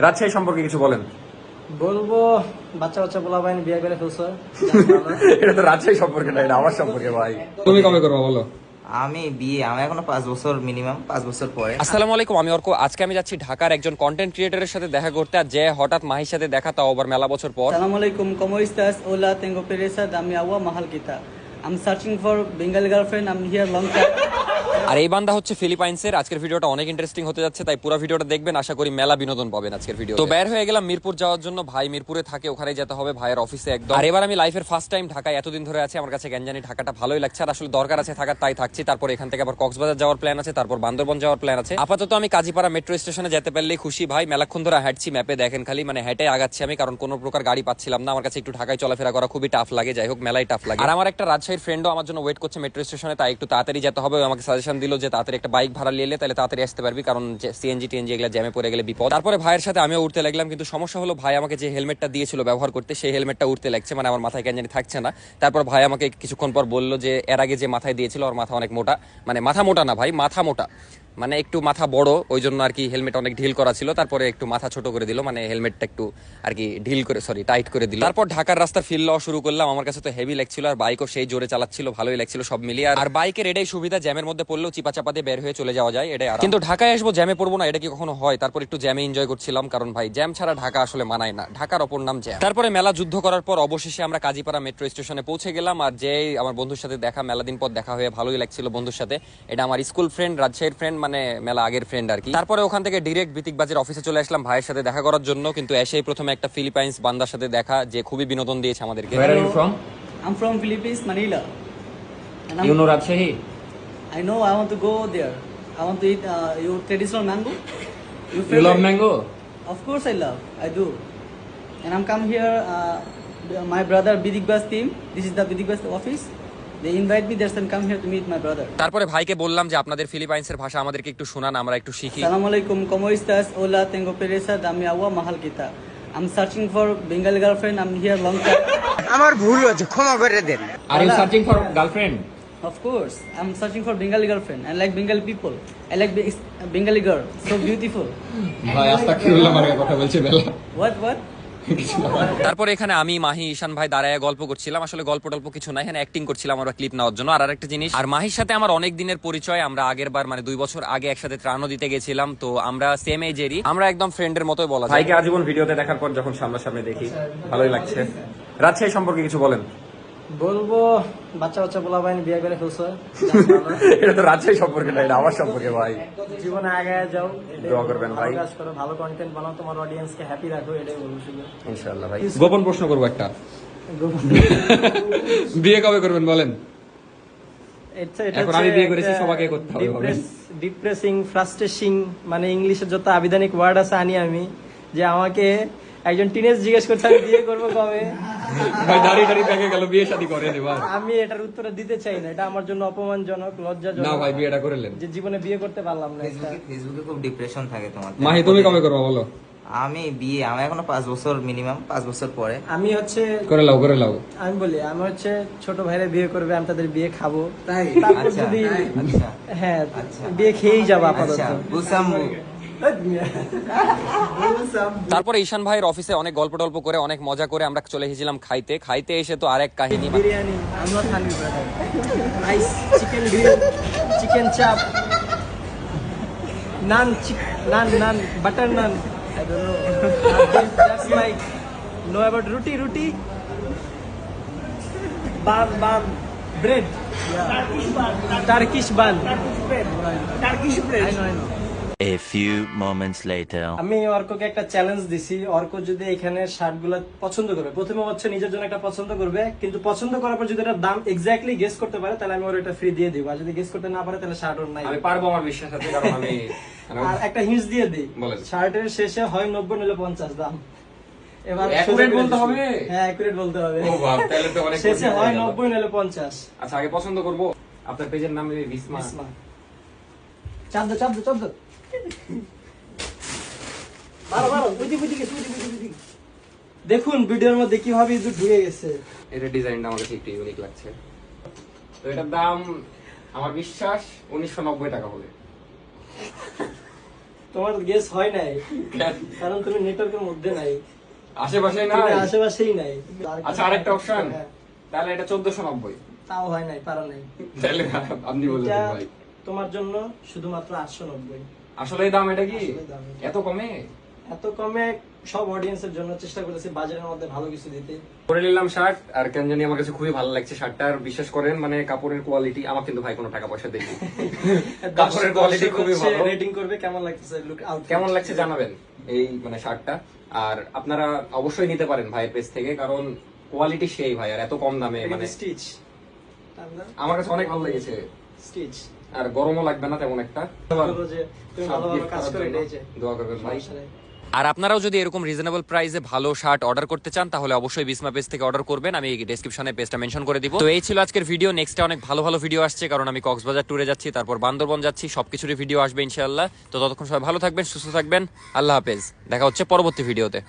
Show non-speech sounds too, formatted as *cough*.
রাজশাহী সম্পর্কে কিছু বলেন বলব বাচ্চা বাচ্চা বলা বাইন বিয়ে করে ফেলছো এটা তো রাজশাহী সম্পর্কে না এটা আমার সম্পর্কে ভাই তুমি কবে করবা বলো আমি বিয়ে আমার এখনও পাঁচ বছর মিনিমাম পাঁচ বছর পরে আসসালামু আলাইকুম আমি অর্ক আজকে আমি যাচ্ছি ঢাকার একজন কন্টেন্ট ক্রিয়েটরের সাথে দেখা করতে আর যে হঠাৎ মাহির সাথে দেখা তাও আবার মেলা বছর পর Assalamualaikum, ¿cómo estás? Hola, tengo pereza, dame agua, mahal kita. I'm searching for Bengali girlfriend, I'm here long time. আর এই বান্দা হচ্ছে ফিলিপাইন্সের। আজকের ভিডিওটা অনেক ইন্টারেস্টিং হতে যাচ্ছে তাই পুরো ভিডিওটা দেখবেন। আশা করি মেলা বিনোদন পাবেন আজকের ভিডিও তো বের হয়ে গেলাম মিরপুর যাওয়ার জন্য। ভাই মিরপুরে থাকে ওখানে যেতে হবে ভাইয়ের অফিসে একদম। আর এবার আমি লাইফের ফার্স্ট টাইম ঢাকায় এতদিন ধরে আছে আমার কাছে গ্যাঞ্জানি ঢাকাটা ভালোই লাগছে। আর আসলে দরকার আছে থাকার তাই থাকছি। তারপর এখান থেকে আবার কক্সবাজার যাওয়ার প্ল্যান আছে তারপর বান্দরবন যাওয়ার প্ল্যান আছে। আপাতত আমি কাজীপাড়া মেট্রো স্টেশনে যেতে পারলেই খুশি ভাই। মেলাক্ষণ ধরে হাঁটছি ম্যাপে দেখেন খালি মানে হেঁটে আগাচ্ছি আমি কারণ কোনো প্রকার গাড়ি পাচ্ছিলাম না। আমার কাছে একটু ঢাকায় চলাফেরা করা খুবই টাফ লাগে যাই হোক মেলাই টাফ লাগে। আর আমার একটা রাজশাহীর ফ্রেন্ডও আমার জন্য ওয়েট করছে মেট্রো স্টেশনে তাই একটু তাড়াতাড়ি যেতে হবে আমাকে সাজেশন দিল যে তাড়াতাড়ি একটা বাইক ভাড়া নিয়ে এলে তাহলে তাড়াতাড়ি আসতে পারবি, কারণ সিএনজি টিএনজি এগুলো জ্যামে পড়ে গেলে বিপদ। তারপরে ভাইয়ের সাথে আমিও উঠতে লাগলাম, কিন্তু সমস্যা হলো ভাই আমাকে যে হেলমেটটা দিয়েছিল ব্যবহার করতে, সেই হেলমেটটা উঠতে লাগছে মানে আমার মাথায় কেন থাকছে না। তারপর ভাই আমাকে কিছুক্ষণ পর বলল যে, এর আগে যে মাথায় দিয়েছিল, ওর মাথা অনেক মোটা মানে মাথা মোটা না ভাই, মাথা মোটা। মানে একটু মাথা বড় ওই জন্য আর কি হেলমেট অনেক ঢিল করা ছিল। তারপরে একটু মাথা ছোট করে দিল মানে হেলমেটটা একটু আর কি ঢিল করে সরি টাইট করে দিল। তারপর ঢাকার রাস্তা ফিল লওয়া শুরু করলাম। আমার কাছে তো হেভি লাগছিল আর বাইকও সেই জোরে চালাচ্ছিল, ভালোই লাগছিল সব মিলিয়ে। আর- বাইকের এটাই সুবিধা জ্যামের মধ্যে পড়লেও চিপা চাপা দিয়ে বের হয়ে চলে যাওয়া যায়, এটাই কিন্তু ঢাকায় আসব জ্যামে পড়ব না, এটা কি কখনো হয়? তারপর একটু জ্যামে এনজয় করছিলাম, কারণ ভাই জ্যাম ছাড়া ঢাকা আসলে মানায় না। ঢাকার অপর নাম জ্যাম তারপরে মেলা যুদ্ধ করার পর অবশেষে আমরা কাজীপাড়া মেট্রো স্টেশনে পৌঁছে গেলাম, আর যে আমার বন্ধুর সাথে দেখা মেলা দিন পর দেখা হয়ে ভালোই লাগছিল বন্ধুর সাথে। এটা আমার স্কুল ফ্রেন্ড রাজশাহীর ফ্রেন্ড মানে মেলা আগের ফ্রেন্ড আর কি তারপরে ওখান থেকে ডিরেক্ট বিতিক বাজার অফিসে চলে আসলাম ভাইয়ের সাথে দেখা করার জন্য কিন্তু এসেই প্রথমে একটা ফিলিপাইন্স বান্দার সাথে দেখা যে খুবই বিনোদন দিয়েছে আমাদেরকে Where are you from? I'm from Philippines, Manila. And I'm, You know Rajshahi? I know I want to go there. I want to eat uh, your traditional mango. Your You favorite? love mango? Of course I love, I do. And I'm come here, uh, my brother Bidik Bas team, this is the Bidik Bas office. They invite me, there's some come here to meet my brother. তারপরে ভাইকে বললাম যে আপনাদের ফিলিপাইন্সের ভাষা আমাদেরকে একটু শোনান আমরা একটু শিখি Assalamualaikum, ¿cómo estás? Hola, tengo pereza, dame agua, mahal kita. I'm searching for Bengali girlfriend, I'm here long time. আমার ভুল হচ্ছে ক্ষমা করে দেন Are you searching for girlfriend? Of course, I'm searching for Bengali girlfriend. I like Bengali people. I like Be- Bengali girl, so beautiful. ভাই আস্তাগফিরুল্লাহ মার্কা কথা বলছে বেলা What, what? তারপরে এখানে আমি, মাহি, ঈশান ভাই দাঁড়ায় গল্প করছিলাম। আসলে গল্প টল্প কিছু না এখানে অ্যাক্টিং করছিলাম আমরা ক্লিপ নেওয়ার জন্য। আর আরেকটা জিনিস, আর মাহির সাথে আমার অনেক দিনের পরিচয়, আমরা আগের বার মানে দুই বছর আগে একসাথে ত্রাণও দিতে গেছিলাম, তো আমরা সেম এজেরই আমরা একদম ফ্রেন্ডের মতোই বলা ভাইকে আজীবন ভিডিওতে দেখার পর যখন সামনাসামনি দেখি, ভালোই লাগছে। রাজশাহী সম্পর্কে কিছু বলেন। বলব বাচ্চা বাচ্চা বলা বাইন বিয়ে করে ফেলছো। এটা তো রাজশাহী সম্পর্কে না এটা আমার সম্পর্কে ভাই। জীবনে আগে যাও দোয়া করবেন ভাই। কাজ করো ভালো কন্টেন্ট বানাও তোমার অডিয়েন্সকে হ্যাপি রাখো এটাই বলব শুধু। ইনশাআল্লাহ ভাই। গোপন প্রশ্ন করব একটা। *laughs* বিয়ে কবে করবেন বলেন? এখন আমি বিয়ে করেছি, সবাইকে করতে হবে, হবে। ডিপ্রেসিং ফ্রাস্ট্রেশিং মানে ইংলিশের যত আবিধানিক ওয়ার্ড আছে আনি আমি যে আমাকে একজন টিনেজ জিজ্ঞেস করছে আমি বিয়ে করব কবে? ভাই দাড়ি টাড়ি পেকে গেল বিয়ে শাদী করেন এবার আমি এটার উত্তর দিতে চাই না এটা আমার জন্য অপমানজনক না ভাই বিয়েটা করেলেন যে জীবনে বিয়ে করতে পারলাম না ফেসবুকে ফেসবুকে খুব ডিপ্রেশন থাকে তোমার। মাহি তুমি কবে করবা বলো? আমি বিয়ে আমার এখনও পাঁচ বছর মিনিমাম পাঁচ বছর পরে। আমি হচ্ছে করে লাও করে লাও। আমি বলি আমি হচ্ছে ছোট ভাইরা বিয়ে করবে আমি তাদের বিয়ে খাব। তারপর আচ্ছা যদি আচ্ছা। হ্যাঁ আচ্ছা। বিয়ে খেয়েই যাব আপাতত। বুঝলাম। তারপরে ঈশান ভাইয়ের অফিসে অনেক গল্প টল্প করে অনেক মজা করে আমরা চলে এসেছিলাম খাইতে। খাইতে এসে তো আরেক কাহিনী chicken chaap naan chick naan naan butter naan no about roti roti bun bun bread Turkish bun A few moments later. আমি অর্ককে একটা চ্যালেঞ্জ দিছি। অর্ক যদি এখানে শার্টগুলো পছন্দ করবে প্রথমে হচ্ছে নিজের জন্য একটা পছন্দ করবে কিন্তু পছন্দ করার পর যদি এটা দাম এক্স্যাক্টলি গেস করতে পারে তাহলে আমি ওর এটা ফ্রি দিয়ে দিব। আর যদি গেস করতে না পারে তাহলে শার্ট ওর নাই। আমি পারব আমার বিশ্বাস আছে কারণ আমি আর একটা হিন্স দিয়ে দিই। শার্টের শেষে হয় নব্বই নিলে পঞ্চাশ দাম। এবার Accurate বলতে হবে? হ্যাঁ অ্যাকুরেট বলতে হবে। ও বাপ তাহলে তো অনেক শেষে কঠিন হয়ে হয় গেল। নব্বই নিলে পঞ্চাশ। আচ্ছা আগে পছন্দ করব। আপনার পেজের নাম বিসমা বিসমা। চাপ দো চাপ দো চাপ দো। দেখুন ভিডিওর মধ্যে কীভাবে ইঁদুর ঢুকে গেছে। এটার ডিজাইনটা আমার কাছে একটু ইউনিক লাগছে। তো এটার দাম আমার বিশ্বাস উনিশশো নব্বই টাকা হবে। তোমার গেস হয় নাই কারণ তুমি নেটওয়ার্কের মধ্যে নাই। আশেপাশে তুমি না আশেপাশেই নাই। আচ্ছা আরেকটা অপশন হ্যাঁ, তাহলে এটা চোদ্দশো নব্বই। তাও হয় নাই পারো নাই। তাহলে আপনি বলে দিন ভাই। তোমার জন্য শুধুমাত্র আটশো নব্বই। আসলে দাম এটা কি। এত কমে? এত কমে সব অডিয়েন্সের জন্য চেষ্টা করেছি বাজারের মধ্যে ভালো কিছু দিতে। পরে নিলাম শার্ট আর কেন জানি আমার কাছে খুবই ভালো লাগছে শার্টটা আর বিশ্বাস করেন মানে কাপড়ের কোয়ালিটি আমার কিন্তু ভাই কোনো টাকা পয়সা দেখি *laughs* কাপড়ের কোয়ালিটি খুবই ভালো। রেটিং করবে কেমন লাগছে লুক আউট কেমন লাগছে জানাবেন এই মানে শার্টটা আর আপনারা অবশ্যই নিতে পারেন ভাইয়ের পেজ থেকে কারণ কোয়ালিটি সেই ভাই আর এত কম দামে মানে স্টিচ আমার কাছে অনেক ভালো লেগেছে। স্টিচ আর গরমও লাগবে না তেমন একটা। দোয়া করবেন ভাই। আর আপনারাও যদি এরকম রিজনেবল প্রাইসে ভালো শার্ট অর্ডার করতে চান তাহলে অবশ্যই বিসমা পেজ থেকে অর্ডার করবেন। আমি ডেসক্রিপশনে পেজটা মেনশন করে দিব। তো এই ছিল আজকের ভিডিও নেক্সটে অনেক ভালো ভালো ভিডিও আসছে কারণ আমি কক্সবাজার ট্যুরে যাচ্ছি তারপর বান্দরবন যাচ্ছি সবকিছুরই ভিডিও আসবে ইনশাআল্লাহ। তো ততক্ষণ সবাই ভালো থাকবেন সুস্থ থাকবেন। আল্লাহ হাফেজ। দেখা হচ্ছে পরবর্তী ভিডিওতে